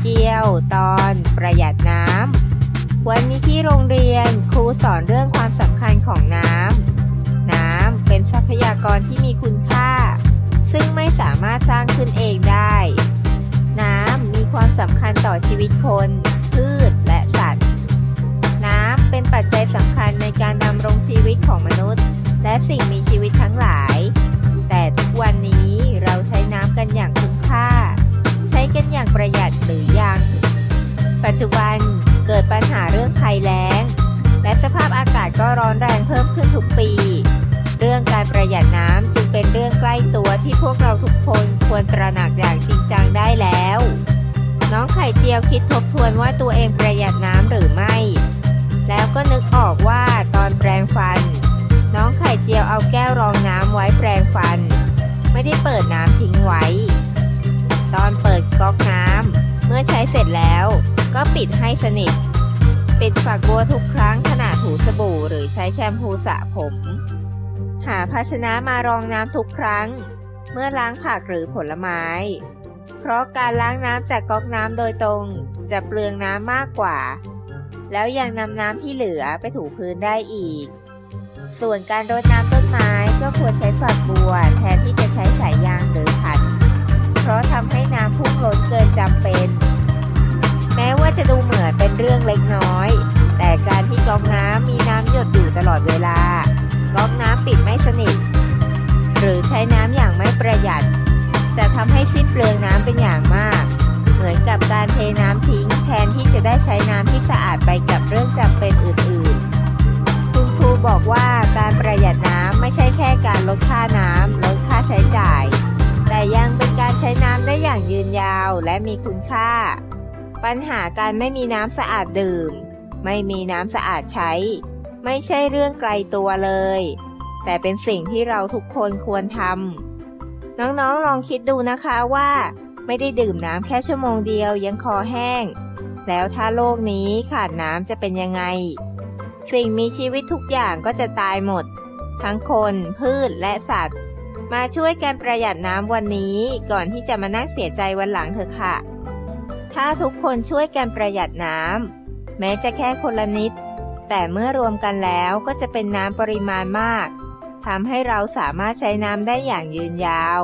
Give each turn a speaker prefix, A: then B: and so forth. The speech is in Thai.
A: เจียว ตอนประหยัดน้ำ วันนี้ที่โรงเรียนครูสอนเรื่องความสำคัญของน้ำ น้ำเป็นทรัพยากรที่มีคุณค่า ซึ่งไม่สามารถสร้างขึ้นเองได้ น้ำมีความสำคัญต่อชีวิตคน พืชและสัตว์ น้ำเป็นปัจจัยสำคัญในการดำรงชีวิตของมนุษย์ และสิ่งมีชีวิตทั้งหลาย แต่ทุกวันนี้เราใช้น้ำกันอย่าง ปัจจุบันเกิดปัญหาเรื่องภัยแล้ง และสภาพอากาศก็ร้อนแรงเพิ่มขึ้นทุกปี เรื่องการประหยัดน้ำจึงเป็นเรื่องใกล้ตัวที่พวกเราทุกคนควรตระหนักอย่างจริงจังได้แล้ว น้องไข่เจียวคิดทบทวนว่าตัวเองประหยัดน้ำหรือไม่ แล้วก็นึกออกว่าตอนแปรงฟัน น้องไข่เจียวเอาแก้วรองน้ำไว้แปรงฟัน ไม่ได้เปิดน้ำทิ้งไว้ ตอนเปิดก๊อกน้ำเมื่อใช้เสร็จแล้ว ปิดให้สนิท ปิดฝักบัวทุกครั้งขณะถูสบู่หรือใช้แชมพูสระผม หาภาชนะมารองน้ำทุกครั้ง เมื่อล้างผักหรือผลไม้ เพราะการล้างน้ำจากก๊อกน้ำโดยตรง จะเปลืองน้ำมากกว่า แล้วยังนำน้ำที่เหลือไปถูพื้นได้อีก ส่วนการรดน้ำต้นไม้ก็ควรใช้ฝักบัวแทนที่จะใช้สายยางหรือขัน เพราะทำให้น้ำพุ่งล้นเกินจำเป็น แม้ว่าจะดูเหมือนเป็นเรื่องเล็กน้อย แต่การที่ก๊อกน้ำมีน้ำหยดอยู่ตลอดเวลาก๊อกน้ำปิดไม่สนิท หรือใช้น้ำอย่างไม่ประหยัด จะทำให้สิ้นเปลืองน้ำเป็นอย่างมาก เหมือนกับการเทน้ำทิ้ง แทนที่จะได้ใช้น้ำที่สะอาดไปกับเรื่องจำเป็นอื่นๆ คุณครูบอกว่าการประหยัดน้ำไม่ใช่แค่การลดค่าน้ำลดค่าใช้จ่าย แต่ยังเป็นการใช้น้ำได้อย่างยืนยาวและมีคุณค่า ปัญหาการไม่มีน้ำสะอาดดื่ม ไม่มีน้ำสะอาดใช้ ไม่ใช่เรื่องไกลตัวเลย แต่เป็นสิ่งที่เราทุกคนควรทำน้องๆลองคิดดูนะคะว่า ไม่ได้ดื่มน้ำแค่ชั่วโมงเดียวยังคอแห้ง แล้วถ้าโลกนี้ขาดน้ำจะเป็นยังไง สิ่งมีชีวิตทุกอย่างก็จะตายหมด ทั้งคนพืชและสัตว์ มาช่วยกันประหยัดน้ำวันนี้ก่อนที่จะมานั่งเสียใจวันหลังเถอะค่ะ ถ้าทุกคนช่วยกันประหยัดน้ำแม้จะแค่คนละนิด แต่เมื่อรวมกันแล้วก็จะเป็นน้ำปริมาณมากทำให้เราสามารถใช้น้ำได้อย่างยืนยาว